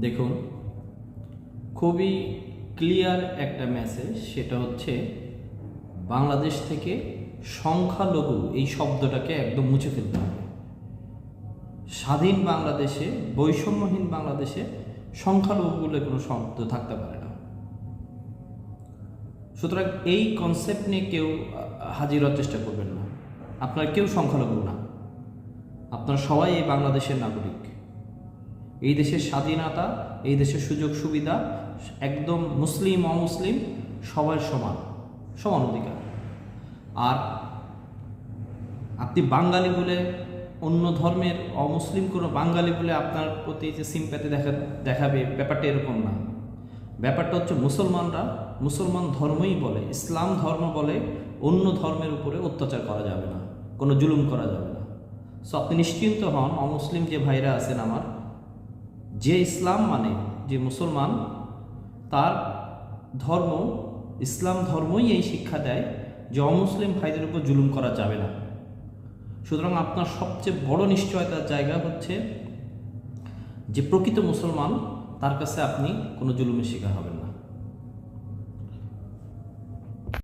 দেখুন, খুবই ক্লিয়ার একটা মেসেজ সেটা হচ্ছে বাংলাদেশ থেকে সংখ্যালঘু এই শব্দটাকে একদম মুছে ফেলতে হবে। স্বাধীন বাংলাদেশে, বৈষম্যহীন বাংলাদেশে সংখ্যালঘু বলে কোনো শব্দ থাকতে পারে না। সুতরাং এই কনসেপ্ট নিয়ে কেউ হাজির চেষ্টা করবেন না। আপনার কেউ সংখ্যালঘু না। আপনার সবাই এই বাংলাদেশের নাগরিক। এই দেশের স্বাধীনতা, এই দেশের সুযোগ সুবিধা, একদম মুসলিম, অমুসলিম সবার সমান সমান অধিকার। আর আপনি বাঙালি বলে অন্য ধর্মের অমুসলিম কোনো বাঙালি বলে আপনার প্রতি যে সিম্প্যাথি দেখা, দেখাবে, ব্যাপারটা এরকম না। ব্যাপারটা হচ্ছে মুসলমানরা মুসলমান ধর্মই বলে, ইসলাম ধর্ম বলে, অন্য ধর্মের উপরে অত্যাচার করা যাবে না, কোনো জুলুম করা যাবে না। সো আপনি নিশ্চিন্ত হন, অমুসলিম যে ভাইরা আছেন আমার যে ইসলাম মানে যে মুসলমান, তার ধর্ম, ইসলাম ধর্মই এই শিক্ষা দেয় যে অমুসলিম ভাইদের উপর জুলুম করা যাবে না। সুতরাং আপনার সবচেয়ে বড় নিশ্চয়তার জায়গা হচ্ছে যে প্রকৃত মুসলমান, তার কাছে আপনি কোনো জুলুমের শিকার হবেন না।